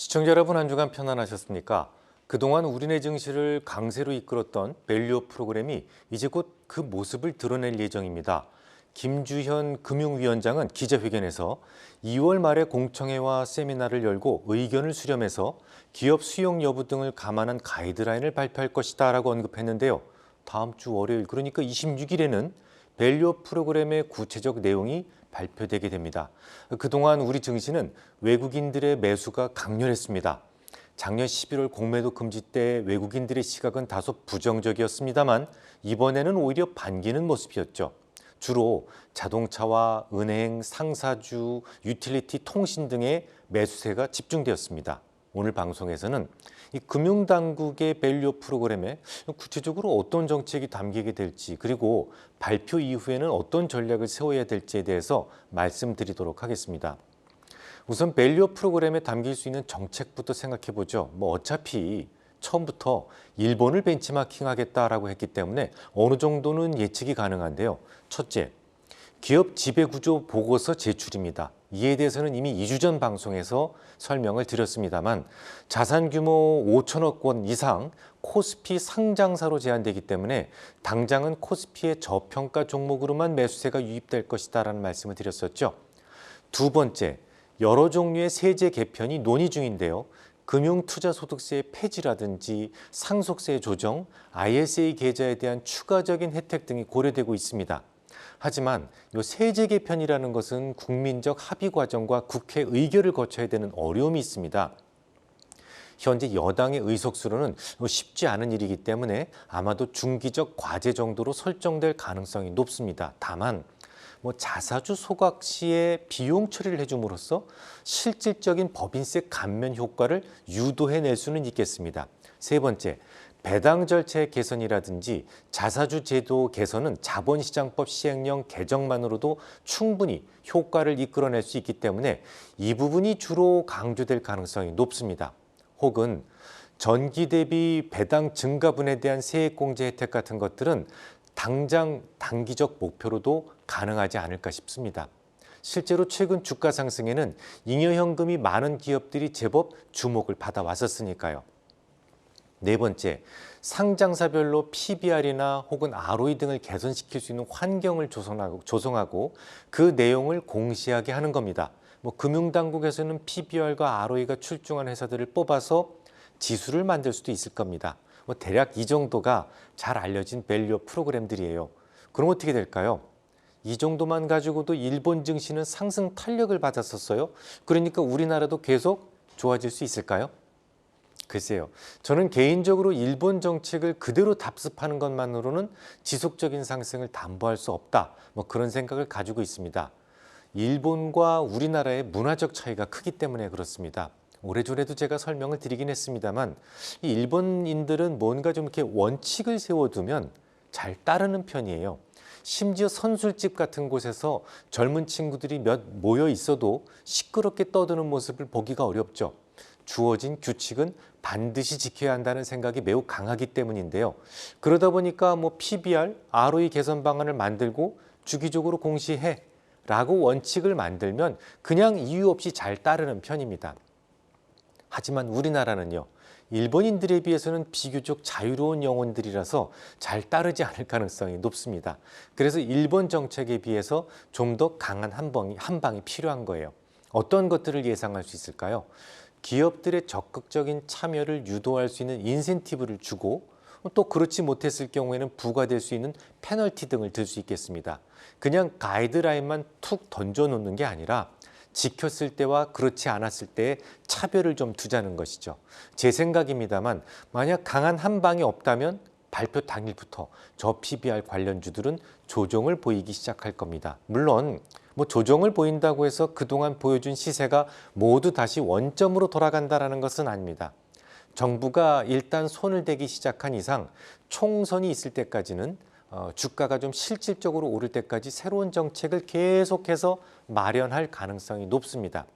시청자 여러분 한 주간 편안하셨습니까? 그동안 우리네 증시를 강세로 이끌었던 밸류업 프로그램이 이제 곧 그 모습을 드러낼 예정입니다. 김주현 금융위원장은 기자회견에서 2월 말에 공청회와 세미나를 열고 의견을 수렴해서 기업 수용 여부 등을 감안한 가이드라인을 발표할 것이다 라고 언급했는데요. 다음 주 월요일 그러니까 26일에는 밸류업 프로그램의 구체적 내용이 발표되게 됩니다. 그동안 우리 증시는 외국인들의 매수가 강렬했습니다. 작년 11월 공매도 금지 때 외국인들의 시각은 다소 부정적이었습니다만 이번에는 오히려 반기는 모습이었죠. 주로 자동차와 은행, 상사주, 유틸리티, 통신 등의 매수세가 집중되었습니다. 오늘 방송에서는 이 금융당국의 밸류 프로그램에 구체적으로 어떤 정책이 담기게 될지 그리고 발표 이후에는 어떤 전략을 세워야 될지에 대해서 말씀드리도록 하겠습니다. 우선 밸류 프로그램에 담길 수 있는 정책부터 생각해 보죠. 뭐 어차피 처음부터 일본을 벤치마킹하겠다라고 했기 때문에 어느 정도는 예측이 가능한데요. 첫째, 기업 지배구조 보고서 제출입니다. 이에 대해서는 이미 2주 전 방송에서 설명을 드렸습니다만 자산 규모 5천억 원 이상 코스피 상장사로 제한되기 때문에 당장은 코스피의 저평가 종목으로만 매수세가 유입될 것이다라는 말씀을 드렸었죠. 두 번째, 여러 종류의 세제 개편이 논의 중인데요. 금융투자소득세 폐지라든지 상속세 조정, ISA 계좌에 대한 추가적인 혜택 등이 고려되고 있습니다. 하지만 이 세제 개편이라는 것은 국민적 합의 과정과 국회 의결을 거쳐야 되는 어려움이 있습니다. 현재 여당의 의석수로는 쉽지 않은 일이기 때문에 아마도 중기적 과제 정도로 설정될 가능성이 높습니다. 다만 뭐 자사주 소각 시에 비용 처리를 해줌으로써 실질적인 법인세 감면 효과를 유도해낼 수는 있겠습니다. 세 번째, 배당 절차의 개선이라든지 자사주 제도 개선은 자본시장법 시행령 개정만으로도 충분히 효과를 이끌어낼 수 있기 때문에 이 부분이 주로 강조될 가능성이 높습니다. 혹은 전기 대비 배당 증가분에 대한 세액공제 혜택 같은 것들은 당장 단기적 목표로도 가능하지 않을까 싶습니다. 실제로 최근 주가 상승에는 잉여현금이 많은 기업들이 제법 주목을 받아왔었으니까요. 네 번째, 상장사별로 PBR이나 혹은 ROE 등을 개선시킬 수 있는 환경을 조성하고, 조성하고 그 내용을 공시하게 하는 겁니다. 뭐 금융당국에서는 PBR과 ROE가 출중한 회사들을 뽑아서 지수를 만들 수도 있을 겁니다. 뭐 대략 이 정도가 잘 알려진 밸류 프로그램들이에요. 그럼 어떻게 될까요? 이 정도만 가지고도 일본 증시는 상승 탄력을 받았었어요. 그러니까 우리나라도 계속 좋아질 수 있을까요? 글쎄요. 저는 개인적으로 일본 정책을 그대로 답습하는 것만으로는 지속적인 상승을 담보할 수 없다. 뭐 그런 생각을 가지고 있습니다. 일본과 우리나라의 문화적 차이가 크기 때문에 그렇습니다. 오래전에도 제가 설명을 드리긴 했습니다만 이 일본인들은 뭔가 좀 이렇게 원칙을 세워두면 잘 따르는 편이에요. 심지어 선술집 같은 곳에서 젊은 친구들이 몇 모여 있어도 시끄럽게 떠드는 모습을 보기가 어렵죠. 주어진 규칙은 반드시 지켜야 한다는 생각이 매우 강하기 때문인데요. 그러다 보니까 뭐 PBR, ROE 개선 방안을 만들고 주기적으로 공시해 라고 원칙을 만들면 그냥 이유 없이 잘 따르는 편입니다. 하지만 우리나라는요. 일본인들에 비해서는 비교적 자유로운 영혼들이라서 잘 따르지 않을 가능성이 높습니다. 그래서 일본 정책에 비해서 좀 더 강한 한 방이, 한 방이 필요한 거예요. 어떤 것들을 예상할 수 있을까요? 기업들의 적극적인 참여를 유도할 수 있는 인센티브를 주고 또 그렇지 못했을 경우에는 부과될 수 있는 페널티 등을 들 수 있겠습니다. 그냥 가이드라인만 툭 던져놓는 게 아니라 지켰을 때와 그렇지 않았을 때의 차별을 좀 두자는 것이죠. 제 생각입니다만 만약 강한 한 방이 없다면 발표 당일부터 저 PBR 관련주들은 조정을 보이기 시작할 겁니다. 물론 뭐 조정을 보인다고 해서 그동안 보여준 시세가 모두 다시 원점으로 돌아간다라는 것은 아닙니다. 정부가 일단 손을 대기 시작한 이상 총선이 있을 때까지는 어, 주가가 좀 실질적으로 오를 때까지 새로운 정책을 계속해서 마련할 가능성이 높습니다.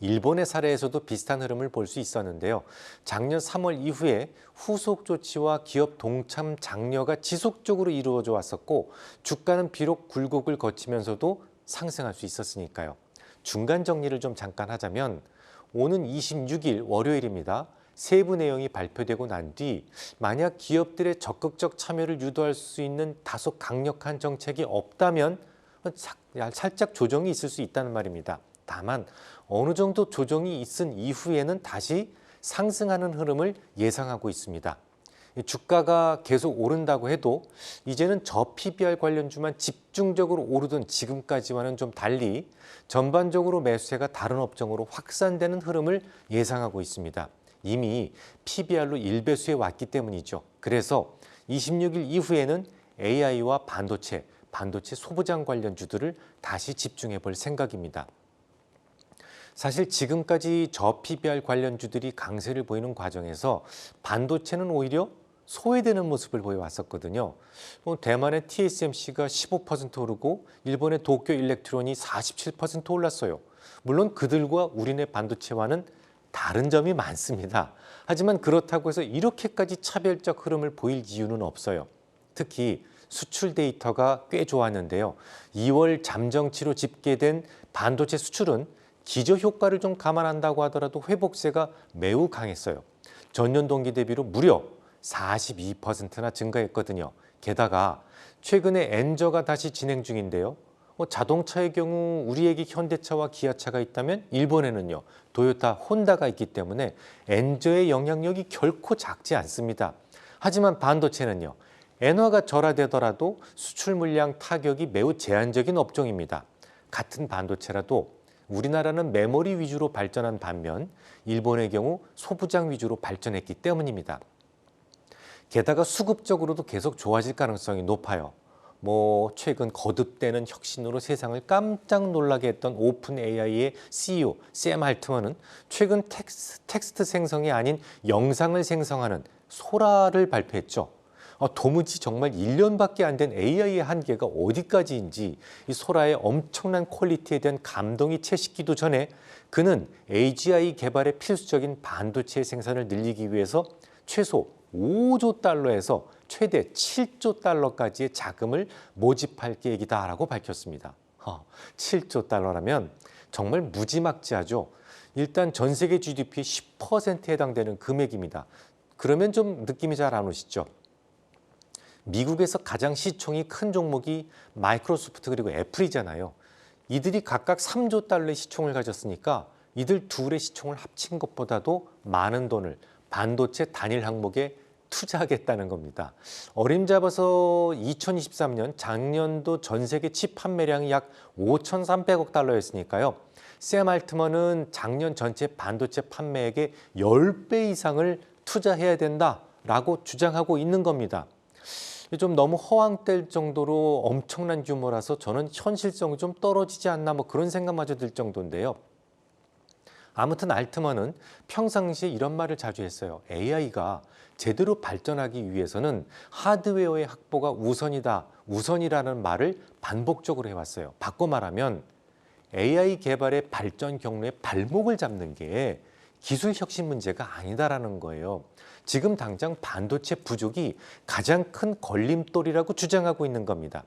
일본의 사례에서도 비슷한 흐름을 볼 수 있었는데요. 작년 3월 이후에 후속 조치와 기업 동참 장려가 지속적으로 이루어져 왔었고 주가는 비록 굴곡을 거치면서도 상승할 수 있었으니까요. 중간 정리를 좀 잠깐 하자면 오는 26일 월요일입니다. 세부 내용이 발표되고 난 뒤 만약 기업들의 적극적 참여를 유도할 수 있는 다소 강력한 정책이 없다면 사- 살짝 조정이 있을 수 있다는 말입니다. 다만 어느 정도 조정이 있은 이후에는 다시 상승하는 흐름을 예상하고 있습니다. 이 주가가 계속 오른다고 해도 이제는 저 PBR 관련주만 집중적으로 오르던 지금까지와는 좀 달리 전반적으로 매수세가 다른 업종으로 확산되는 흐름을 예상하고 있습니다. 이미 PBR로 1배수에 왔기 때문이죠. 그래서 26일 이후에는 AI와 반도체, 반도체 소부장 관련주들을 다시 집중해 볼 생각입니다. 사실 지금까지 저 PBR 관련주들이 강세를 보이는 과정에서 반도체는 오히려 소외되는 모습을 보여왔었거든요. 뭐 대만의 TSMC가 15% 오르고 일본의 도쿄 일렉트론이 47% 올랐어요. 물론 그들과 우리네 반도체와는 다른 점이 많습니다. 하지만 그렇다고 해서 이렇게까지 차별적 흐름을 보일 이유는 없어요. 특히 수출 데이터가 꽤 좋았는데요. 2월 잠정치로 집계된 반도체 수출은 기저 효과를 좀 감안한다고 하더라도 회복세가 매우 강했어요. 전년 동기 대비로 무려 42%나 증가했거든요. 게다가 최근에 엔저가 다시 진행 중인데요. 뭐 자동차의 경우 우리에게 현대차와 기아차가 있다면 일본에는요 도요타, 혼다가 있기 때문에 엔저의 영향력이 결코 작지 않습니다. 하지만 반도체는요 엔화가 절하되더라도 수출 물량 타격이 매우 제한적인 업종입니다. 같은 반도체라도 우리나라는 메모리 위주로 발전한 반면 일본의 경우 소부장 위주로 발전했기 때문입니다. 게다가 수급적으로도 계속 좋아질 가능성이 높아요. 뭐 최근 거듭되는 혁신으로 세상을 깜짝 놀라게 했던 오픈 AI의 CEO 샘 알트먼은 최근 텍스, 텍스트 생성이 아닌 영상을 생성하는 소라를 발표했죠. 어, 도무지 정말 1년밖에 안 된 AI의 한계가 어디까지인지 이 소라의 엄청난 퀄리티에 대한 감동이 채식기도 전에 그는 AGI 개발에 필수적인 반도체 생산을 늘리기 위해서 최소 5조 달러에서 최대 7조 달러까지의 자금을 모집할 계획이다라고 밝혔습니다. 어, 7조 달러라면 정말 무지막지하죠. 일단 전 세계 GDP 10%에 해당되는 금액입니다. 그러면 좀 느낌이 잘 안 오시죠? 미국에서 가장 시총이 큰 종목이 마이크로소프트 그리고 애플이잖아요. 이들이 각각 3조 달러의 시총을 가졌으니까 이들 둘의 시총을 합친 것보다도 많은 돈을 반도체 단일 항목에 투자하겠다는 겁니다. 어림잡아서 2023년 작년도 전 세계 칩 판매량이 약 5,300억 달러였으니까요. 샘 알트먼은 작년 전체 반도체 판매액의 10배 이상을 투자해야 된다라고 주장하고 있는 겁니다. 좀 너무 허황될 정도로 엄청난 규모라서 저는 현실성이 좀 떨어지지 않나 뭐 그런 생각마저 들 정도인데요. 아무튼 알트먼은 평상시에 이런 말을 자주 했어요. AI가 제대로 발전하기 위해서는 하드웨어의 확보가 우선이다, 우선이라는 말을 반복적으로 해왔어요. 바꿔 말하면 AI 개발의 발전 경로에 발목을 잡는 게 기술 혁신 문제가 아니다라는 거예요. 지금 당장 반도체 부족이 가장 큰 걸림돌이라고 주장하고 있는 겁니다.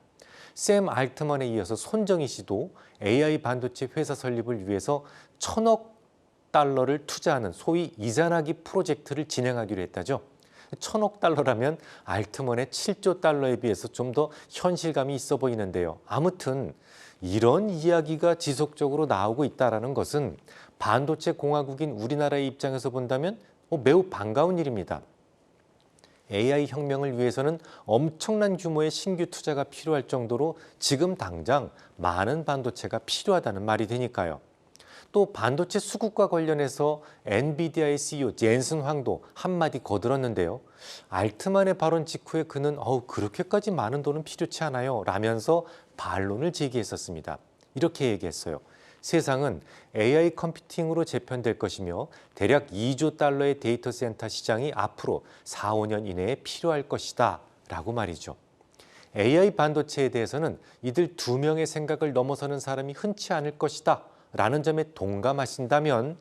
샘 알트먼에 이어서 손정희 씨도 AI 반도체 회사 설립을 위해서 천억 달러를 투자하는 소위 이산화기 프로젝트를 진행하기로 했다죠. 천억 달러라면 알트먼의 7조 달러에 비해서 좀 더 현실감이 있어 보이는데요. 아무튼 이런 이야기가 지속적으로 나오고 있다는 것은 반도체 공화국인 우리나라의 입장에서 본다면 뭐 매우 반가운 일입니다. AI 혁명을 위해서는 엄청난 규모의 신규 투자가 필요할 정도로 지금 당장 많은 반도체가 필요하다는 말이 되니까요. 또 반도체 수급과 관련해서 엔비디아의 CEO 젠슨 황도 한마디 거들었는데요. 알트만의 발언 직후에 그는 어우 그렇게까지 많은 돈은 필요치 않아요 라면서 반론을 제기했었습니다. 이렇게 얘기했어요. 세상은 AI 컴퓨팅으로 재편될 것이며 대략 2조 달러의 데이터 센터 시장이 앞으로 4, 5년 이내에 필요할 것이다 라고 말이죠. AI 반도체에 대해서는 이들 두 명의 생각을 넘어서는 사람이 흔치 않을 것이다 라는 점에 동감하신다면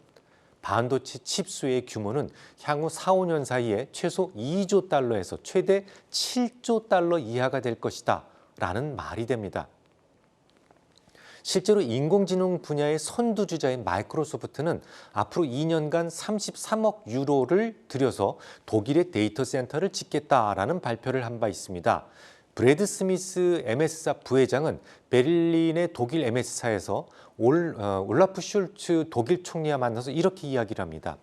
반도체 칩수의 규모는 향후 4, 5년 사이에 최소 2조 달러에서 최대 7조 달러 이하가 될 것이다 라는 말이 됩니다. 실제로 인공지능 분야의 선두주자인 마이크로소프트는 앞으로 2년간 33억 유로를 들여서 독일의 데이터 센터를 짓겠다라는 발표를 한 바 있습니다. 브래드 스미스 MS사 부회장은 베를린의 독일 MS사에서 올, 어, 올라프 슐츠 독일 총리와 만나서 이렇게 이야기를 합니다.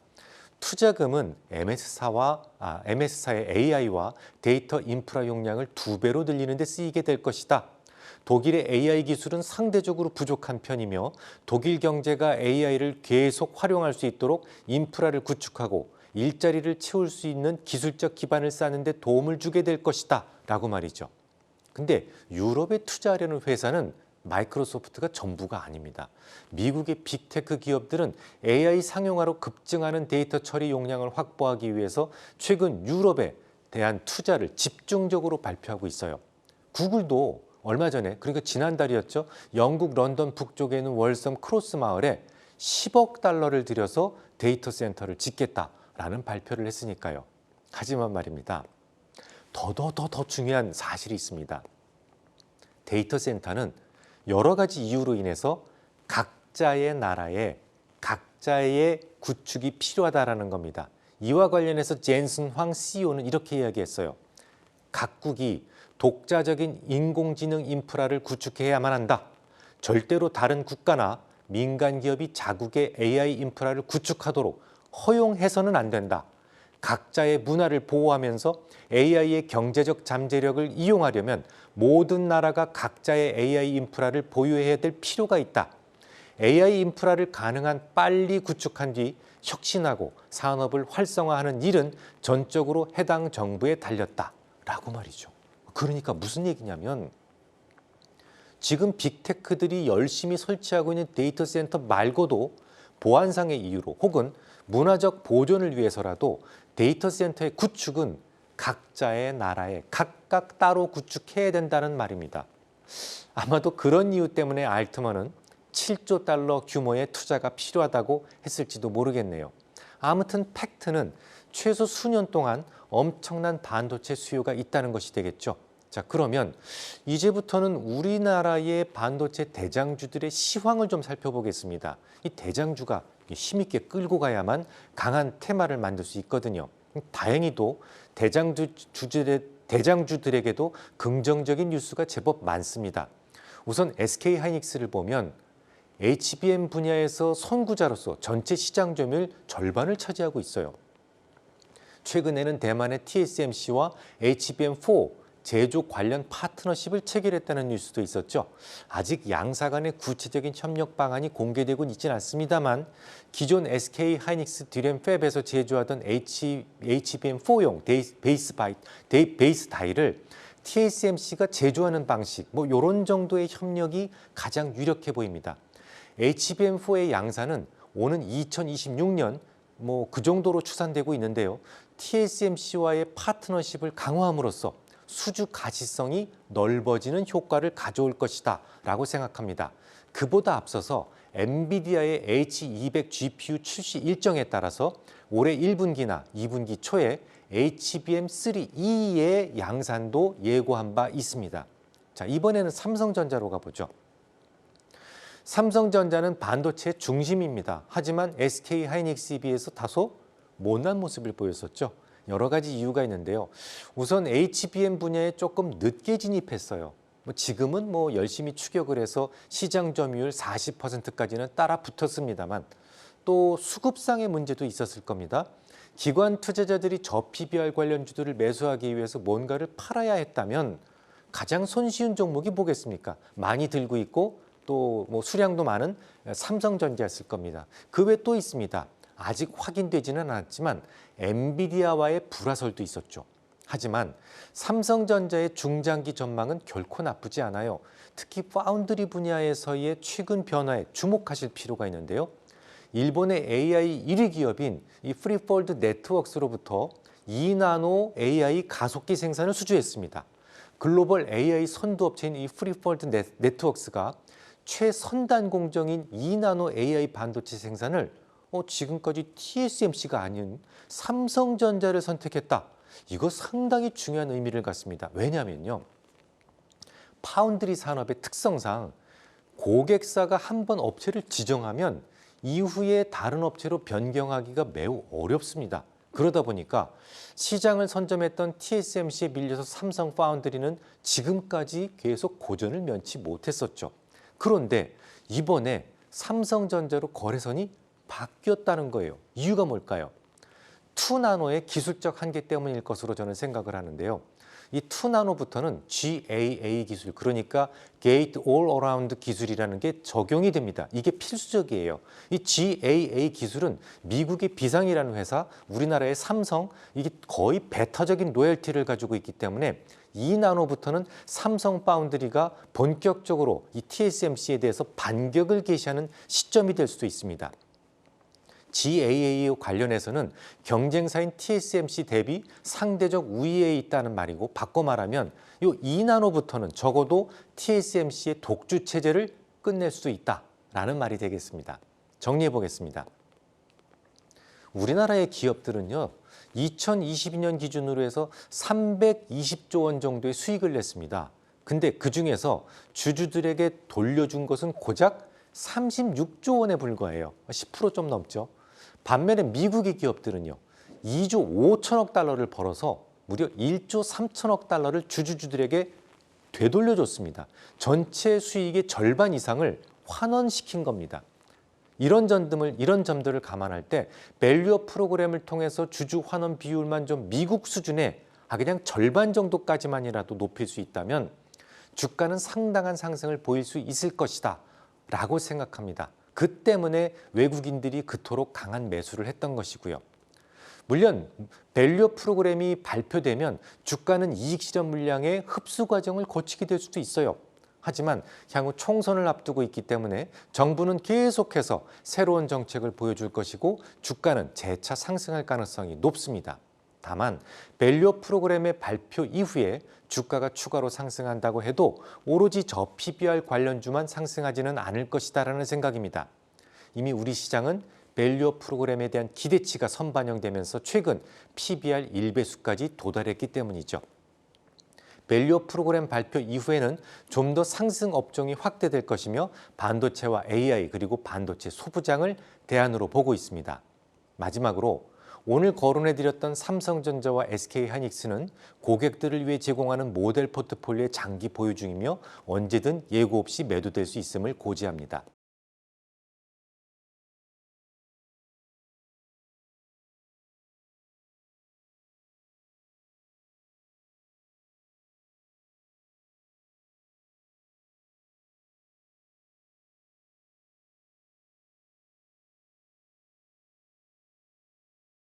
투자금은 MS사와 아, MS사의 AI와 데이터 인프라 용량을 두 배로 늘리는 데 쓰이게 될 것이다. 독일의 AI 기술은 상대적으로 부족한 편이며 독일 경제가 AI를 계속 활용할 수 있도록 인프라를 구축하고 일자리를 채울 수 있는 기술적 기반을 쌓는 데 도움을 주게 될 것이다. 라고 말이죠. 근데 유럽에 투자하려는 회사는 마이크로소프트가 전부가 아닙니다. 미국의 빅테크 기업들은 AI 상용화로 급증하는 데이터 처리 용량을 확보하기 위해서 최근 유럽에 대한 투자를 집중적으로 발표하고 있어요. 구글도 얼마 전에 그러니까 지난달이었죠. 영국 런던 북쪽에 있는 월섬 크로스 마을에 10억 달러를 들여서 데이터 센터를 짓겠다라는 발표를 했으니까요. 하지만 말입니다. 더더 더 더 중요한 사실이 있습니다. 데이터 센터는 여러 가지 이유로 인해서 각자의 나라에 각자의 구축이 필요하다라는 겁니다. 이와 관련해서 젠슨 황 CEO는 이렇게 이야기했어요. 각국이 독자적인 인공지능 인프라를 구축해야만 한다. 절대로 다른 국가나 민간 기업이 자국의 AI 인프라를 구축하도록 허용해서는 안 된다. 각자의 문화를 보호하면서 AI의 경제적 잠재력을 이용하려면 모든 나라가 각자의 AI 인프라를 보유해야 될 필요가 있다. AI 인프라를 가능한 빨리 구축한 뒤 혁신하고 산업을 활성화하는 일은 전적으로 해당 정부에 달렸다라고 말이죠. 그러니까 무슨 얘기냐면 지금 빅테크들이 열심히 설치하고 있는 데이터 센터 말고도 보안상의 이유로 혹은 문화적 보존을 위해서라도 데이터 센터의 구축은 각자의 나라에 각각 따로 구축해야 된다는 말입니다. 아마도 그런 이유 때문에 알트만은 7조 달러 규모의 투자가 필요하다고 했을지도 모르겠네요. 아무튼 팩트는 최소 수년 동안 엄청난 반도체 수요가 있다는 것이 되겠죠. 자, 그러면 이제부터는 우리나라의 반도체 대장주들의 시황을 좀 살펴보겠습니다. 이 대장주가 힘있게 끌고 가야만 강한 테마를 만들 수 있거든요. 다행히도 대장주들의, 대장주들에게도 긍정적인 뉴스가 제법 많습니다. 우선 SK 하이닉스를 보면 HBM 분야에서 선구자로서 전체 시장 점유율 절반을 차지하고 있어요. 최근에는 대만의 TSMC와 HBM4 제조 관련 파트너십을 체결했다는 뉴스도 있었죠. 아직 양사 간의 구체적인 협력 방안이 공개되고는 있지는 않습니다만 기존 SK 하이닉스 디램 팹에서 제조하던 H, HBM4용 베이스, 바이, 베이스 다이를 TSMC가 제조하는 방식, 뭐 이런 정도의 협력이 가장 유력해 보입니다. HBM4의 양산은 오는 2026년 뭐 그 정도로 추산되고 있는데요. TSMC와의 파트너십을 강화함으로써 수주 가시성이 넓어지는 효과를 가져올 것이다 라고 생각합니다. 그보다 앞서서 엔비디아의 H200 GPU 출시 일정에 따라서 올해 1분기나 2분기 초에 HBM3E의 양산도 예고한 바 있습니다. 자, 이번에는 삼성전자로 가보죠. 삼성전자는 반도체 중심입니다. 하지만 SK 하이닉스에 비해서 다소 못난 모습을 보였었죠. 여러 가지 이유가 있는데요. 우선 HBM 분야에 조금 늦게 진입했어요. 뭐 지금은 뭐 열심히 추격을 해서 시장 점유율 40%까지는 따라 붙었습니다만 또 수급상의 문제도 있었을 겁니다. 기관 투자자들이 저 PBR 관련주들을 매수하기 위해서 뭔가를 팔아야 했다면 가장 손쉬운 종목이 뭐겠습니까? 많이 들고 있고 또 뭐 수량도 많은 삼성전자였을 겁니다. 그 외 또 있습니다. 아직 확인되지는 않았지만 엔비디아와의 불화설도 있었죠. 하지만 삼성전자의 중장기 전망은 결코 나쁘지 않아요. 특히 파운드리 분야에서의 최근 변화에 주목하실 필요가 있는데요. 일본의 AI 1위 기업인 이 프리폴드 네트워크스로부터 2나노 AI 가속기 생산을 수주했습니다. 글로벌 AI 선두업체인 이 프리폴드 네트워크스가 최선단 공정인 2나노 AI 반도체 생산을 어, 지금까지 TSMC가 아닌 삼성전자를 선택했다. 이거 상당히 중요한 의미를 갖습니다. 왜냐하면요. 파운드리 산업의 특성상 고객사가 한 번 업체를 지정하면 이후에 다른 업체로 변경하기가 매우 어렵습니다. 그러다 보니까 시장을 선점했던 TSMC에 밀려서 삼성 파운드리는 지금까지 계속 고전을 면치 못했었죠. 그런데 이번에 삼성전자로 거래선이 바뀌었다는 거예요. 이유가 뭘까요? 2나노의 기술적 한계 때문일 것으로 저는 생각을 하는데요. 이 2나노부터는 GAA 기술, 그러니까 Gate All Around 기술이라는 게 적용이 됩니다. 이게 필수적이에요. 이 GAA 기술은 미국의 비상이라는 회사, 우리나라의 삼성, 이게 거의 배타적인 로열티를 가지고 있기 때문에 2나노부터는 삼성 파운드리가 본격적으로 이 TSMC에 대해서 반격을 개시하는 시점이 될 수도 있습니다. GAA 관련해서는 경쟁사인 TSMC 대비 상대적 우위에 있다는 말이고 바꿔 말하면 이 2나노부터는 적어도 TSMC의 독주 체제를 끝낼 수 있다라는 말이 되겠습니다. 정리해 보겠습니다. 우리나라의 기업들은요. 2022년 기준으로 해서 320조 원 정도의 수익을 냈습니다. 근데 그 중에서 주주들에게 돌려준 것은 고작 36조 원에 불과해요. 10%좀 넘죠. 반면에 미국의 기업들은요. 2조 5천억 달러를 벌어서 무려 1조 3천억 달러를 주주주들에게 되돌려줬습니다. 전체 수익의 절반 이상을 환원시킨 겁니다. 이런 점들을 이런 점들을 감안할 때 밸류업 프로그램을 통해서 주주 환원 비율만 좀 미국 수준의 아 그냥 절반 정도까지만이라도 높일 수 있다면 주가는 상당한 상승을 보일 수 있을 것이다 라고 생각합니다. 그 때문에 외국인들이 그토록 강한 매수를 했던 것이고요. 물론 밸류 프로그램이 발표되면 주가는 이익 실현 물량의 흡수 과정을 거치게 될 수도 있어요. 하지만 향후 총선을 앞두고 있기 때문에 정부는 계속해서 새로운 정책을 보여줄 것이고 주가는 재차 상승할 가능성이 높습니다. 다만 밸류 프로그램의 발표 이후에 주가가 추가로 상승한다고 해도 오로지 저 PBR 관련주만 상승하지는 않을 것이다라는 생각입니다. 이미 우리 시장은 밸류 프로그램에 대한 기대치가 선반영되면서 최근 PBR 1배수까지 도달했기 때문이죠. 밸류 프로그램 발표 이후에는 좀 더 상승 업종이 확대될 것이며 반도체와 AI 그리고 반도체 소부장을 대안으로 보고 있습니다. 마지막으로 오늘 거론해드렸던 삼성전자와 SK하이닉스는 고객들을 위해 제공하는 모델 포트폴리오의 장기 보유 중이며 언제든 예고 없이 매도될 수 있음을 고지합니다.